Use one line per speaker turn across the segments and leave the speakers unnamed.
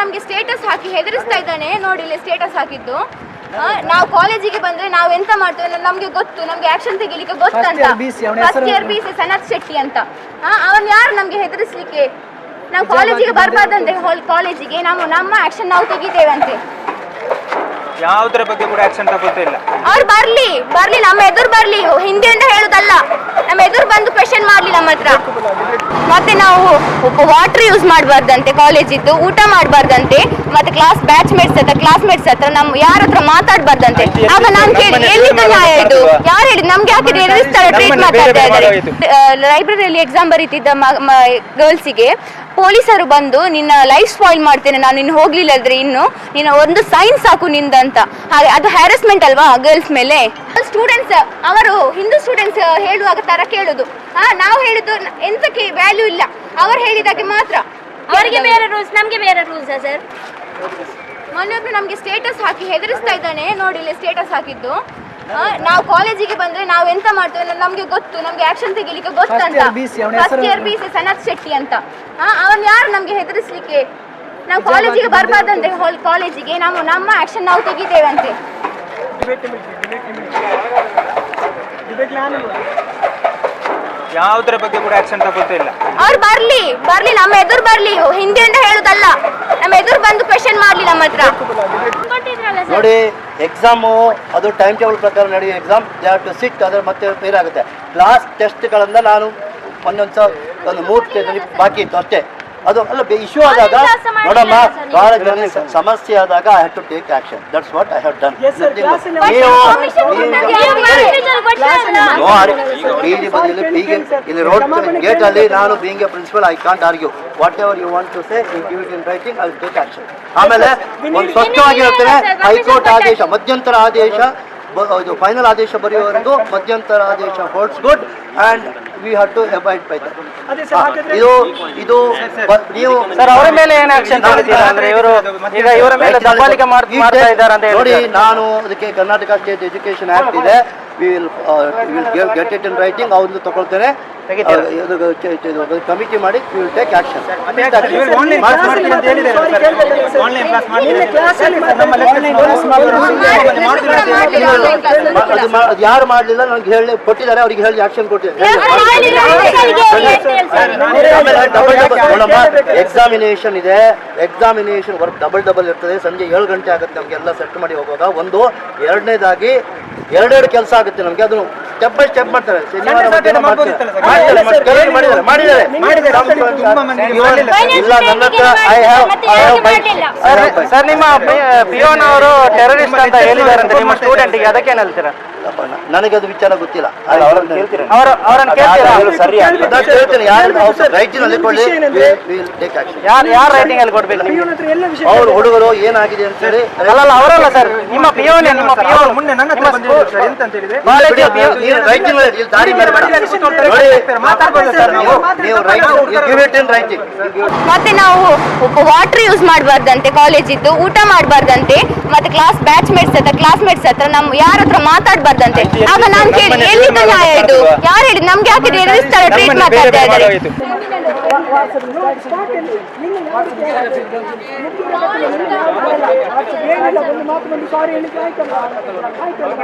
ನಮ್ಗೆ ಸ್ಟೇಟಸ್ ಹಾಕಿ ಹೆದರಿಸ್ತಾ ಇದ್ದಾನೆ. ನೋಡಿ ಇಲ್ಲಿ ಸ್ಟೇಟಸ್ ಹಾಕಿದ್ದು. ನಾವು ಕಾಲೇಜಿಗೆ ಬಂದ್ರೆ ನಾವು ಎಂತ ಮಾಡ್ತೇವೆ ನಮ್ಗೆ ಗೊತ್ತು. ನಮ್ಗೆ ಆಕ್ಷನ್ ತೆಗಿಲಿಕ್ಕೆ ಗೊತ್ತಂತ. First year B C Sanath Shetty ಅಂತ. ಅವನ್ ಯಾರು ನಮ್ಗೆ ಹೆದರಿಸ್ಲಿಕ್ಕೆ? ನಾವು ಕಾಲೇಜಿಗೆ ಬರ್ಬಾರ್ದಂತೆ ಕಾಲೇಜಿಗೆ. ನಾವು ನಮ್ಮ ಆಕ್ಷನ್ ನಾವು ತೆಗಿತೇವೆ ಅಂತೆ
ಯಾವುದ್ರ ಬಗ್ಗೆ ಕೂಡ ಆಕ್ಷನ್ ತಗೋತಾ ಇಲ್ಲ.
ಅವ್ರು ಬರ್ಲಿ ಬರ್ಲಿ, ನಮ್ಮ ಎದುರು ಬರ್ಲಿ. ಅಂತ ಹೇಳುದಲ್ಲ. ನಮ್ಮ ಎದುರು ಬಂದು ಕ್ವೆಶನ್ ಮಾಡ್ಲಿ ನಮ್ಮ ಹತ್ರ. ಮತ್ತೆ ನಾವು ವಾಟರ್ ಯೂಸ್ ಮಾಡಬಾರ್ದಂತೆ ಕಾಲೇಜಿದ್ದು ಊಟ ಮಾಡಬಾರ್ದಂತೆ ಮತ್ತೆ ಕ್ಲಾಸ್ ಬ್ಯಾಚ್ ಮೇಟ್ಸ್ ಹತ್ರ ಕ್ಲಾಸ್ ಮೇಟ್ಸ್ ಹತ್ರ ನಮ್ ಯಾರ ಹತ್ರ ಮಾತಾಡಬಾರ್ದಂತೆ ಆಗ ನಾನು ಕೇಳಿ ಎಲ್ಲಿ ನ್ಯಾಯ ಇದು ಯಾರು ಹೇಳಿ ನಮ್ಗೆ ಯಾಕೆ ತರ ಟ್ರೀಟ್ ಮಾಡ್ತಾ ಇದ್ದಾರೆ? ಲೈಬ್ರರಿಯಲ್ಲಿ ಎಕ್ಸಾಮ್ ಬರೀತಿದ್ದ ಗರ್ಲ್ಸಿಗೆ ಪೊಲೀಸರು ಬಂದು ನಿನ್ನ ಲೈಫ್ ಸ್ಪಾಯ್ಲ್ ಮಾಡ್ತೇನೆ ನಾನು ಇನ್ನು ಹೋಗ್ಲಿಲ್ಲ ಇನ್ನು ನಿನ್ನ ಒಂದು ಸೈನ್ ಸಾಕು ನಿಂದಂತ. ಹಾಗೆ ಅದು ಹ್ಯಾರಸ್ಮೆಂಟ್ ಅಲ್ವಾ ಗರ್ಲ್ಸ್ ಮೇಲೆ? ಸ್ಟೂಡೆಂಟ್ಸ್ ಅವರು ಹಿಂದೂ ಸ್ಟೂಡೆಂಟ್ಸ್ ಹೇಳುವಾಗ ತರ ಕೇಳುದು. ಹಾ ನಾವು ಹೇಳಿದ್ದು ಎಂತಕ್ಕೆ ವ್ಯಾಲ್ಯೂ ಇಲ್ಲ. ಅವರು ಹೇಳಿದಾಗೆ ಮಾತ್ರ.
ಅವರಿಗೆ ಬೇರೆ ರೂಲ್ಸ್ ನಮಗೆ ಬೇರೆ ರೂಲ್ಸ್ ಸರ್
ಮೊನ್ನೆ ನಮ್ಗೆ ಸ್ಟೇಟಸ್ ಹಾಕಿ ಹೆದರಿಸ್ತಾ ಇದ್ದಾನೆ. ನೋಡಿ ಇಲ್ಲಿ ಸ್ಟೇಟಸ್ ಹಾಕಿದ್ದು. ನಾವು ಕಾಲೇಜಿಗೆ ಬಂದ್ರೆ ನಾವು ಎಂತ ಮಾಡ್ತೇವೆ ನಮ್ಗೆ ಗೊತ್ತು. ನಮ್ಗೆ ಆಕ್ಷನ್ ತೆಗಿಲಿಕ್ಕೆ ಗೊತ್ತಂತ first year B C Sanath Shetty ಅಂತ. ಅವನ್ ಯಾರು ನಮ್ಗೆ ಹೆದರಿಸ್ಲಿಕ್ಕೆ? ನಾವು ಕಾಲೇಜಿಗೆ ಬರ್ಬಾರ್ದಂತೆ ಕಾಲೇಜಿಗೆ ನಾವು ನಮ್ಮ ಆಕ್ಷನ್ ನಾವು ತೆಗಿತೇವೆ ಅಂತೆ
ಯಾವುದ್ರ ಬಗ್ಗೆ ಕೂಡ ಆಕ್ಷನ್ ತಗೋತಾ ಇಲ್ಲ.
ಅವ್ರು ಬರ್ಲಿ ಬರ್ಲಿ ನಮ್ಮ ಎದುರು ಬರ್ಲಿ. ಅಂತ ಹೇಳುದಲ್ಲ. ನಮ್ಮ ಎದುರು ಬಂದು ಕ್ವೆಶನ್ ಮಾಡ್ಲಿ ನಮ್ಮ ಹತ್ರ.
ಸರ್?
ನೋಡಿ ಎಕ್ಸಾಮು ಅದು ಟೈಮ್ ಟೇಬಲ್ ಪ್ರಕಾರ ನಡೆಯೋ ಎಕ್ಸಾಮ್ ದೇ ಟು ಸಿಟ್ ಅದರ ಮತ್ತೆ ಫೇಲ್ ಆಗುತ್ತೆ. ಕ್ಲಾಸ್ ಟೆಸ್ಟ್ಗಳನ್ನು ನಾನು ಒಂದೊಂದು ಸಲ ಒಂದು ಮೂರ್ತಿ ಬಾಕಿ ಇತ್ತು ಅಷ್ಟೇ. ಅದು ಅಲ್ಲ ಇಶ್ಯೂ ಆದಾಗ ನೋಡಮ್ಮ ಬಹಳ ಜನ ಸಮಸ್ಯೆ ಆದಾಗ I have to take action that's what I have done ಬೀದಿ ಬದಿಯಲ್ಲಿ ಬೀಗೆ ಇಲ್ಲಿ ರೋಡ್ ಗೇಟ್ ಅಲ್ಲಿ ನಾನು being a principal I can't argue whatever you want to say give it in writing I take action ಆಮೇಲೆ ಒಂದು ಸ್ವಚ್ಛವಾಗಿರ್ತೇನೆ ಹೈಕೋರ್ಟ್ ಆದೇಶ ಮಧ್ಯಂತರ ಆದೇಶ ಇದು ಫೈನಲ್ ಆದೇಶ ಬರೆಯುವವರೆಗೂ ಮಧ್ಯಂತರ ಆದೇಶ holds good and we have to abide by ಇದು ಇದು ನೀವು
ಸರ್ ಅವರ ಮೇಲೆ ಏನು ಆಕ್ಷನ್ ಅಂದ್ರೆ ಇವರು ಈಗ ಇವರ ಮೇಲೆ ದಬ್ಬಾಳಿಕೆ ಮಾಡ್ತಾ ಇದ್ದಾರೆ ಅಂತ
ನೋಡಿ ನಾನು ಅದಕ್ಕೆ ಕರ್ನಾಟಕ ಸ್ಟೇಟ್ ಎಜುಕೇಶನ್ ಆಕ್ಟ್ ಇದೆ. Will will get it in writing ಅವ್ರದ್ದು ತಗೊಳ್ತೇನೆ? ಕಮಿಟಿ ಮಾಡಿ ವಿಲ್ ಟೇಕ್ ಆಕ್ಷನ್
ಮಾಡಿದ್ರು.
ಯಾರು ಮಾಡಲಿಲ್ಲ ನನಗೆ ಹೇಳಿ ಕೊಟ್ಟಿದ್ದಾರೆ ಅವ್ರಿಗೆ ಹೇಳಿ ಆಕ್ಷನ್ ಕೊಟ್ಟಿದ್ದಾರೆ. ಎಕ್ಸಾಮಿನೇಷನ್ ಇದೆ. ಎಕ್ಸಾಮಿನೇಷನ್ ವರ್ಕ್ ಡಬಲ್ ಡಬಲ್ ಇರ್ತದೆ. ಸಂಜೆ ಏಳು ಗಂಟೆ ಆಗುತ್ತೆ ನಮಗೆಲ್ಲ ಸೆಟ್ ಮಾಡಿ ಹೋಗುವಾಗ. ಒಂದು ಎರಡನೇದಾಗಿ ಎರಡೆರಡು ಕೆಲಸ ಆಗುತ್ತೆ ನಮಗೆ ಅದನ್ನು ಸ್ಟೆಪ್ ಬೈ ಸ್ಟೆಪ್ ಮಾಡ್ತಾರೆ. ಶನಿವಾರ ಮಧ್ಯಾಹ್ನ ಮಾಡ್ತಾರೆ.
ಮಾಡ್ಬೋದಿತ್ತಲ್ಲ ಸರ್?
ಮಾಡ್ತಾರೆ, ಮಾಡ್ತಾರೆ. ಕೆಲವ್ರು ಮಾಡಿದ್ದಾರೆ
ಸರ್.
ಇಲ್ಲ ನನ್ನ ಹತ್ರ I have I have bike
sir ನಿಮ್ಮ ಪಿಯೋನ್ ಅವರು ಟೆರರಿಸ್ಟ್ ಅಂತ ಹೇಳಿದ್ದಾರೆ ಅಂತ ನಿಮ್ಮ ಸ್ಟೂಡೆಂಟ್ಗೆ ಅದಕ್ಕೆ ಏನ್ ಹೇಳ್ತೀರಾ?
ನನಗೆ ಅದು ವಿಚಾರ ಗೊತ್ತಿಲ್ಲ.
ಅದು ಅವ್ರನ್ನ ಕೇಳ್ತೀರಾ?
ನಾನು ಹೇಳ್ತೇನೆ ಯಾರು ರೈಟಿನಲ್ಲಿ ಕೊಳ್ಳಿ ಟೇಕ್ ಆಕ್ಷನ್
ಯಾರು ಯಾರು ರೈಟಿಂಗ್ ಅಲ್ಲಿ ಕೊಡ್ಬೇಕು ನಿಮ್ಗೆ?
ಅವ್ರು ಹುಡುಗರು ಏನಾಗಿದೆ ಅಂತ ಹೇಳಿ
ಅಲ್ಲಲ್ಲ ಅವರಲ್ಲ ಸರ್. ನಿಮ್ಮ ಪಿಯೋನ್ ನಿಮ್ಮ ಪಿಯೋನ್
ಮುಂದೆ ನನ್ನ
ದಾರಿ ಮೇಲೆ
ನಾವು.
ಇನ್ ರೈಟಿಂಗ್
ಮತ್ತೆ ನಾವು ವಾಟರ್ ಯೂಸ್ ಮಾಡಬಾರ್ದಂತೆ ಕಾಲೇಜಿದ್ದು ಊಟ ಮಾಡಬಾರ್ದಂತೆ ಮತ್ತೆ ಕ್ಲಾಸ್ ಬ್ಯಾಚ್ ಮೇಟ್ಸ್ ಹತ್ರ ಕ್ಲಾಸ್ ಮೇಟ್ಸ್ ಹತ್ರ ನಮ್ ಯಾರ ಹತ್ರ ಮಾತಾಡಬಾರ್ದಂತೆ ಆಗ ನಾನು ಕೇಳಿ ಎಲ್ಲಿಂದ ನ್ಯಾಯ ಇದು? ಯಾರು ಹೇಳಿ ನಮ್ಗೆ ಯಾಕೆ ಟ್ರೀಟ್ ಮಾಡ್ತಾ ಇದ್ದಾರೆ.
ಏನಿಲ್ಲ ಒಂದು ಮಾತು ಬಂದು ಸಾರಿ ಹೇಳಿಕ್ಕೆ ಆಯ್ತಲ್ಲ ಆಯ್ತಲ್ಲ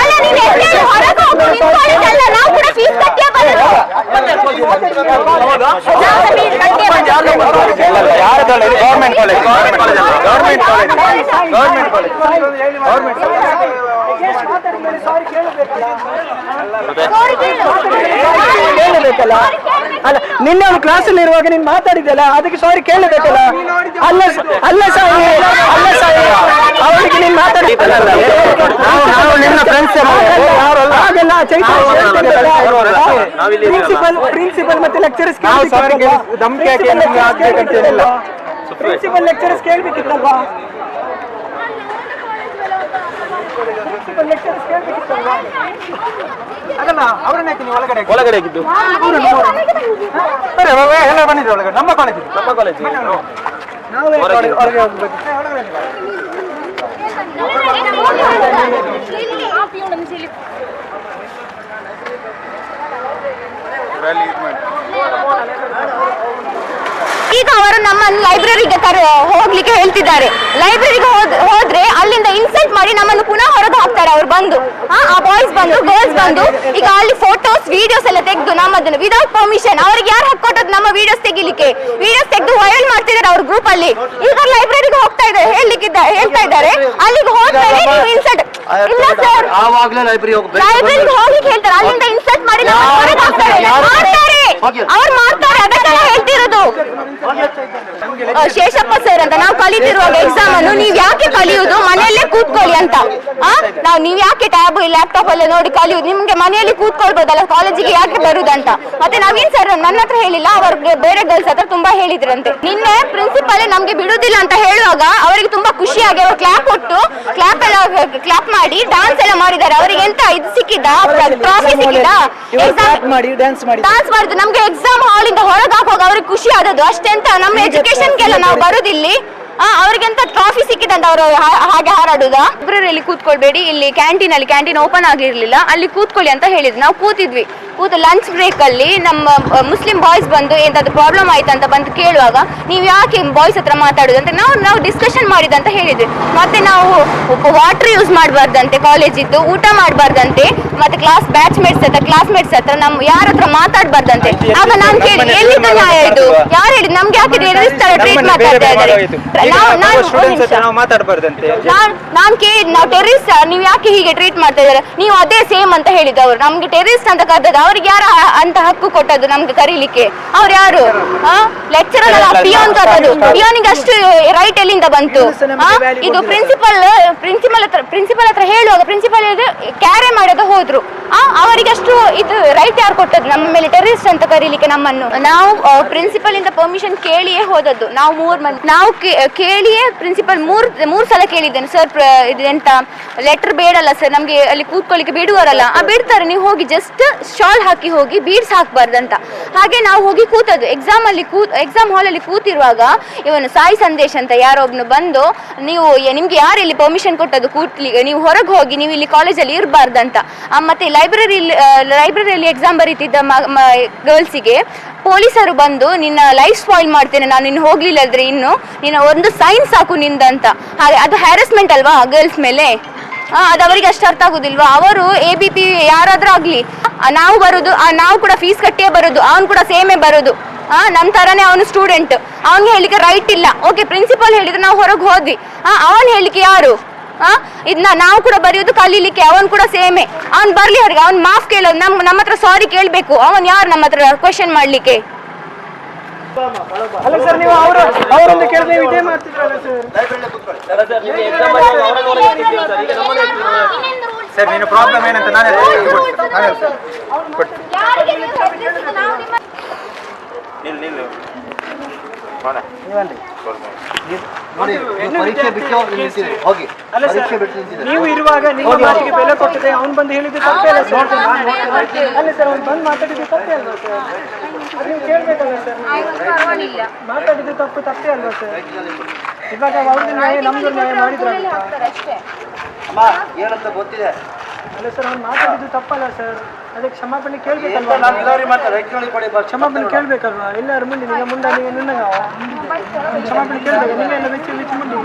ಅಲ್ಲ ನೀನ್ ಎದ್ದೇಳು, ಹೊರಗೆ ಹೋಗು, ನಿಂತ್ಕೊಳ್ಳೋದಲ್ಲ, ನಾವು ಕೂಡ ಫೀಸ್ ಕಟ್ಟಿಯೇ ಬರೋದು.
ಗೌರ್ಮೆಂಟ್ ಕಾಲೇಜ್ ಗೌರ್ಮೆಂಟ್ ಕಾಲೇಜ್
ಕೇಳಬೇಕಲ್ಲ ಅಲ್ಲ ನಿನ್ನೆ ಅವ್ನು ಕ್ಲಾಸಲ್ಲಿ ಇರುವಾಗ ನೀನು ಮಾತಾಡಿದ್ದಲ್ಲ ಅದಕ್ಕೆ ಸಾರಿ ಕೇಳಬೇಕಲ್ಲ. ಅಲ್ಲ ಅಲ್ಲ ಸಾಯಿ ಅಲ್ಲ ಸಾಯಿ ಅವರಿಗೆ ನೀನು ಮಾತಾಡಿದ್ದಲ್ಲ
ನಾವು ನಾವು ನಿಮ್ಮ ಫ್ರೆಂಡ್ಸ್
ಹಾಗೆಲ್ಲ ಪ್ರಿನ್ಸಿಪಲ್ ಪ್ರಿನ್ಸಿಪಲ್ ಮತ್ತೆ ಲೆಕ್ಚರರ್ಸ್ ಪ್ರಿನ್ಸಿಪಲ್ ಲೆಕ್ಚರರ್ಸ್ ಕೇಳ್ಬೇಕಿತ್ತಲ್ವಾ?
ಒಳಗಡೆ
ಆಗಿದ್ದು
ಎಲ್ಲ ಬಂದಿದ್ರು ಒಳಗಡೆ. ನಮ್ಮ ಕಾಲೇಜ್
ನಮ್ಮ ಕಾಲೇಜ್
ನಾವೇ ಹೊರಗೆ ಹೊರಗೆ ಹೋಗ್ಬೇಕು.
ಈಗ ಅವರು ನಮ್ಮನ್ನು ಲೈಬ್ರರಿಗೆ ಕರೆ ಹೋಗ್ಲಿಕ್ಕೆ ಹೇಳ್ತಿದ್ದಾರೆ. ಲೈಬ್ರರಿಗೆ ಹೋದ್ ಹೋದ್ರೆ ಅಲ್ಲಿಂದ ಇನ್ಸಲ್ಟ್ ಮಾಡಿ ನಮ್ಮನ್ನು ಪುನಃ ಹೊರಗೆ ಹಾಕ್ತಾರೆ ಅವ್ರು ಬಂದು. ಆ, ಬಾಯ್ಸ್ ಬಂದು ಗರ್ಲ್ಸ್ ಬಂದು ಈಗ ಅಲ್ಲಿ ಫೋಟೋಸ್ ವಿಡಿಯೋಸ್ ಎಲ್ಲ ತೆಗೆದು ನಮ್ಮದನ್ನು ವಿದೌಟ್ ಪರ್ಮಿಷನ್ ಅವ್ರಿಗೆ ಯಾರು ಹಾಕೊಟ್ಟದ್ ನಮ್ಮ ವಿಡಿಯೋಸ್ ತೆಗಿಲಿಕ್ಕೆ? ವಿಡಿಯೋಸ್ ತೆಗೆದು ವೈರಲ್ ಮಾಡ್ತಿದ್ದಾರೆ ಅವ್ರ ಗ್ರೂಪ್ ಅಲ್ಲಿ. ಈಗ ಲೈಬ್ರರಿಗೆ ಹೋಗ್ತಾ ಇದ್ದಾರೆ ಹೇಳಲಿಕ್ಕಿದ್ದ ಹೇಳ್ತಾ ಇದ್ದಾರೆ. ಅಲ್ಲಿಗೆ ಹೋದ್ಮೇಲೆ ನೀವು ಇನ್ಸರ್ಟ್ ಇಲ್ಲ ಸರ್
ಆವಾಗಲೇ ಲೈಬ್ರರಿ ಹೋಗ್ಬೇಕು.
ಲೈಬ್ರರಿಗೆ ಹೋಗ್ಲಿಕ್ಕೆ ಹೇಳ್ತಾರೆ. ಅಲ್ಲಿಂದ ಇನ್ಸರ್ಟ್ ಮಾಡಿ ನಮ್ಮನ್ನು ಹೊರಗೆ ಹಾಕ್ತಾರೆ. ಮಾಡ್ತಾರೆ. ಅವ್ರು ಮಾಡ್ತಾರೆ. ಶೇಷಪ್ಪ ಸರ್ ಅಂತ. ನಾವು ಕಲಿತಿರುವಾಗ ಎಕ್ಸಾಮ್ ಅನ್ನು ನೀವ್ ಯಾಕೆ ಕಲಿಯುವುದು? ಮನೆಯಲ್ಲೇ ಕೂತ್ಕೊಳ್ಳಿ ಅಂತ. ನಾವು ನೀವ್ ಯಾಕೆ ಟ್ಯಾಬ್ ಲ್ಯಾಪ್ಟಾಪ್ ಅಲ್ಲೇ ನೋಡಿ ಕಲಿಯುದು ನಿಮ್ಗೆ ಮನೆಯಲ್ಲಿ ಕೂತ್ಕೊಳ್ಬೋದಲ್ಲ ಕಾಲೇಜಿಗೆ ಯಾಕೆ ಬರುದಂತ? ಮತ್ತೆ ನಾವೇನ್ ಸರ್ ನನ್ನ ಹತ್ರ ಹೇಳಿಲ್ಲ ಅವ್ರಿಗೆ ಬೇರೆ ಗರ್ಲ್ಸ್ ಹೇಳಿದ್ರಂತೆ. ನಿನ್ನೆ ಪ್ರಿನ್ಸಿಪಲ್ ನಮ್ಗೆ ಬಿಡುದಿಲ್ಲ ಅಂತ ಹೇಳುವಾಗ ಅವರಿಗೆ ತುಂಬಾ ಖುಷಿಯಾಗಿ ಅವರು ಕ್ಲಾಪ್ ಕೊಟ್ಟು ಕ್ಲಾಪ್ ಎಲ್ಲ ಕ್ಲಾಪ್ ಮಾಡಿ ಡಾನ್ಸ್ ಎಲ್ಲ ಮಾಡಿದ್ದಾರೆ. ಅವರಿಗೆ ಎಂತ ಇದು ಸಿಕ್ಕಿದ? ಟ್ರಾಫಿ ಸಿಕ್ಕಿದ?
ಮಾಡಿ ಡ್ಯಾನ್ಸ್ ಮಾಡಿ
ಡಾನ್ಸ್ ಮಾಡಿದ್ದು. ನಮ್ಗೆ ಎಕ್ಸಾಮ್ ಹಾಲ್ ಇಂದ ಹೊರಗೆ ಹಾಕುವಾಗ ಅವ್ರಿಗೆ ಖುಷಿ ಆದದ್ದು. ಅಷ್ಟೆಂತ ನಮ್ಮ ಎಜುಕೇಶನ್ಗೆಲ್ಲ ನಾವು ಬರುದಿಲ್ಲಿ. ಅವ್ರಿಗೆಂತ ಟ್ರಾಫಿ ಸಿಕ್ಕಿದಂತ ಅವರು ಹಾಗೆ ಹಾರಾಡುದ? ಲೈಬ್ರರಿಯಲ್ಲಿ ಕೂತ್ಕೊಳ್ಬೇಡಿ ಇಲ್ಲಿ ಕ್ಯಾಂಟೀನ್ ಅಲ್ಲಿ ಕ್ಯಾಂಟೀನ್ ಓಪನ್ ಆಗಿರ್ಲಿಲ್ಲ ಅಲ್ಲಿ ಕೂತ್ಕೊಳ್ಳಿ ಅಂತ ಹೇಳಿದ್ರು. ನಾವು ಕೂತಿದ್ವಿ. ಕೂತು ಲಂಚ್ ಬ್ರೇಕ್ ಅಲ್ಲಿ ನಮ್ಮ ಮುಸ್ಲಿಂ ಬಾಯ್ಸ್ ಬಂದು ಎಂತಾದ್ರು ಪ್ರಾಬ್ಲಮ್ ಆಯ್ತು ಅಂತ ಬಂದು ಕೇಳುವಾಗ ನೀವು ಯಾಕೆ ಬಾಯ್ಸ್ ಹತ್ರ ಮಾತಾಡುದು? ಅಂತ ನಾವು ನಾವು ಡಿಸ್ಕಷನ್ ಮಾಡಿದಂತ ಹೇಳಿದ್ವಿ ಮತ್ತೆ ನಾವು ವಾಟರ್ ಯೂಸ್ ಮಾಡಬಾರ್ದಂತೆ ಕಾಲೇಜಿದ್ದು ಊಟ ಮಾಡಬಾರ್ದಂತೆ ಮತ್ತೆ ಕ್ಲಾಸ್ ಬ್ಯಾಚ್ ಮೇಟ್ಸ್ ಹತ್ರ ಕ್ಲಾಸ್ ಮೇಟ್ಸ್ ಹತ್ರ ನಮ್ ಯಾರ ಹತ್ರ ಮಾತಾಡಬಾರ್ದಂತೆ ಆಗ ನಾನು ಕೇಳಿ ಎಲ್ಲಿ ನ್ಯಾಯ ಇದು ಯಾರು ಹೇಳಿದ್ ನಮ್ಗೆ ಯಾಕೆ ಟ್ರೀಟ್ ಮಾಡ್ತಾ ಇದ್ದಾರೆ.
ಸ್ಟೂಡೆಂಟ್ಸ್ ಹತ್ರ ನಾವು ಮಾತಾಡಬಾರ್ದಂತೆ.
ನಾನ್ ನಾನ್ ಕೇಳಿದ್ ನಾವು ಟೆರರಿಸ್ಟ್ ನೀವು ಯಾಕೆ ಹೀಗೆ ಟ್ರೀಟ್ ಮಾಡ್ತಾ ಇದ್ದಾರೆ? ನೀವು ಅದೇ ಸೇಮ್ ಅಂತ ಹೇಳಿದ್ದು ಅವ್ರು. ನಮ್ಗೆ ಟೆರರಿಸ್ಟ್ ಅಂತ ಕರೆದದ್ದು ಅವ್ರಿಗೆ ಯಾರು ಅಂತ ಹಕ್ಕು ಕೊಟ್ಟದ್ದು ನಮ್ಗೆ ಕರೀಲಿಕ್ಕೆ? ಅವ್ರು ಯಾರು? ಲೆಕ್ಚರರ್ ಅಲ್ಲ ಪಿಯೋನ್ ಕರೆದು ಪಿಯೋನಿಗೆ ಅಷ್ಟು ರೈಟ್ ಎಲ್ಲಿಂದ ಬಂತು? ಇದು ಪ್ರಿನ್ಸಿಪಲ್ ಪ್ರಿನ್ಸಿಪಲ್ ಹತ್ರ ಪ್ರಿನ್ಸಿಪಲ್ ಹತ್ರ ಹೇಳುವಾಗ ಪ್ರಿನ್ಸಿಪಲ್ ಇದು ಕ್ಯಾರೆ ಮಾಡೋದು ಹೋದ್ರು. ಅವರಿಗೆ ಅಷ್ಟು ಇದು ರೈಟ್ ಯಾರು ಕೊಟ್ಟದ್ದು? ನಮ್ಮ ಮೇಲೆ ಟೆರರಿಸ್ಟ್ ಅಂತ ಕರೀಲಿಕ್ಕೆ ನಮ್ಮನ್ನು. ನಾವು ಪ್ರಿನ್ಸಿಪಲ್ ಇಂದ ಪರ್ಮಿಷನ್ ಕೇಳಿಯೇ ಹೋದದ್ದು. ನಾವು ಮೂರ್ ಮಂದಿ ನಾವು ಕೇ- ಕೇಳಿಯೇ ಪ್ರಿನ್ಸಿಪಲ್ ಮೂರ್ ಮೂರ್ ಸಲ ಕೇಳಿದ್ದೇನೆ. ಸರ್ ಇದೆಂತ ಲೆಟರ್ ಬೇಡಲ್ಲ ಸರ್ ನಮ್ಗೆ ಅಲ್ಲಿ ಕೂತ್ಕೊಳ್ಳಿಕ್ಕೆ ಬಿಡುವರಲ್ಲ ಆ, ಬಿಡ್ತಾರೆ, ನೀವು ಹೋಗಿ ಜಸ್ಟ್ ಶಾಲ್ ಹಾಕಿ ಹೋಗಿ ಬೀಡ್ಸ್ ಹಾಕ್ಬಾರ್ದಂತ. ಹಾಗೆ ನಾವು ಹೋಗಿ ಕೂತದ್ದು. ಎಕ್ಸಾಮ್ ಅಲ್ಲಿ ಕೂತ್ ಎಕ್ಸಾಮ್ ಹಾಲ್ ಅಲ್ಲಿ ಕೂತಿರುವಾಗ, ಇವನು ಸಾಯಿ ಸಂದೇಶ್ ಅಂತ ಯಾರೊಬ್ನು ಬಂದು, ನೀವು ನಿಮಗೆ ನಿಮ್ಗೆ ಯಾರು ಇಲ್ಲಿ ಪರ್ಮಿಷನ್ ಕೊಟ್ಟದ್ದು? ಕೂತ್ಲಿ, ನೀವು ಹೊರಗೆ ಹೋಗಿ, ನೀವು ಇಲ್ಲಿ ಕಾಲೇಜಲ್ಲಿ ಇರಬಾರ್ದಂತ. ಮತ್ತೆ ಲೈಬ್ರರಿ ಲೈಬ್ರರಿಯಲ್ಲಿ ಎಕ್ಸಾಮ್ ಬರೀತಿದ್ದ ಗರ್ಲ್ಸಿಗೆ ಪೊಲೀಸರು ಬಂದು ನಿನ್ನ ಲೈಫ್ ಸ್ಪಾಯಿಲ್ ಮಾಡ್ತೇನೆ, ನಾನು ಇನ್ನು ಹೋಗ್ಲಿಲ್ಲ ಅಂದ್ರೆ ಇನ್ನು ನಿನ್ನ ಒಂದು ಸೈನ್ ಸಾಕು ನಿಂದಂತ. ಹಾಗೆ ಅದು ಹ್ಯಾರಸ್ಮೆಂಟ್ ಅಲ್ವಾ ಗರ್ಲ್ಸ್ ಮೇಲೆ? ಅದು ಅವರಿಗೆ ಅಷ್ಟು ಅರ್ಥ ಆಗುದಿಲ್ವಾ? ಅವರು ಎ ಬಿ ಪಿ ಯಾರಾದ್ರೂ ಆಗ್ಲಿ ನಾವು ಬರೋದು ನಾವು ಕೂಡ ಫೀಸ್ ಕಟ್ಟಿಯೇ ಬರೋದು, ಅವನು ಕೂಡ ಸೇಮೇ ಬರೋದು. ಆ, ನಮ್ ತರನೇ ಅವನು ಸ್ಟೂಡೆಂಟ್ ಅವನ್ಗೆ ಹೇಳಿಕೆ ರೈಟ್ ಇಲ್ಲ. ಓಕೆ ಪ್ರಿನ್ಸಿಪಲ್ ಹೇಳಿದ್ರೆ ನಾವು ಹೊರಗೆ ಹೋದ್ವಿ. ಆ, ಅವನ್ ಹೇಳಿಕೆ ಯಾರು? ಇದನ್ನ ನಾವು ಕೂಡ ಬರೆಯೋದು ಕಲೀಲಿಕ್ಕೆ ಅವನ್ ಕೂಡ ಸೇಮೆ. ಅವನ್ ಬರ್ಲಿ ಅವ್ರಿಗೆ ಅವನ್ ಮಾಫ್ ಕೇಳೋದು ನಮ್ ನಮ್ಮ ಹತ್ರ ಸಾರಿ ಕೇಳ್ಬೇಕು. ಅವನ್ ಯಾರು ನಮ್ಮ ಹತ್ರ ಕ್ವಶನ್ ಮಾಡ್ಲಿಕ್ಕೆ?
ಅಲ್ಲ ಸರ್ ನೀವು ಅವರ ಅವರೊಂದು ಕೇಳಿದ್ರೆ ನೀವು ಇದೇ ಮಾಡ್ತಿದ್ರಲ್ಲ ಸರ್?
ಲೈಬ್ರರಿಯಲ್ಲಿ ಕೂತ್ಕೊಳ್ಳಿ
ಸರ್ ನೀನು ಪ್ರಾಬ್ಲಮ್ ಏನಂತ ನಾನೇ ನಿಲ್ಲ ನಾನೇ
ನೋಡಿ ನೀವು ಇರುವಾಗ ಬಿಟ್ಟು. ಹೋಗಿ. ಪರೀಕ್ಷೆ ಬಿಟ್ಟು.
ನೀವು ಇರುವಾಗ ನಿಮ್ಮ ಮಾತಿಗೆ ಬೆಲೆ ಕೊಟ್ಟಿದೆ ಅವ್ನು ಬಂದು ಹೇಳಿದ್ದು ತಪ್ಪೇ ಅಲ್ಲ ಸರ್. ಅಲ್ಲ ಸರ್ ಅವ್ನು ಬಂದು ಮಾತಾಡಿದ್ದು ತಪ್ಪೇ ಅಲ್ವಾ ಸರ್? ಅದು ನೀವು ಕೇಳಬೇಕಲ್ಲ ಸರ್. ಮಾತಾಡಿದ್ದು ತಪ್ಪು ತಪ್ಪೇ ಅಲ್ವಾ ಸರ್? ಇವಾಗ ಅವ್ರದ್ದು ನ್ಯಾಯ ನಮ್ದು ನ್ಯಾಯ ಮಾಡಿದ್ರಾಗುತ್ತಾ
ಅಮ್ಮ ಏನಂತ ಗೊತ್ತಿದೆ?
ಅಲ್ಲ ಸರ್ ಅವ್ನು ಮಾತಾಡಿದ್ದು ತಪ್ಪಲ್ಲ ಸರ್. ಅದಕ್ಕೆ ಕ್ಷಮಾಪಣೆ ಕೇಳಬೇಕಲ್ವಾ? ಕ್ಷಮಾಪಣೆ ಕೇಳ್ಬೇಕಲ್ವಾ? ಎಲ್ಲರ ಮುಂದೆ ಈಗ ಮುಂದೆ ನೀವು ನಿನ್ನ ಕ್ಷಮಾಪಣೆ ಕೇಳಬೇಕು. ನೀವೆಲ್ಲ ಮೆಚ್ಚಿ ಮೆಚ್ಚಿ ಮುಂದೆ.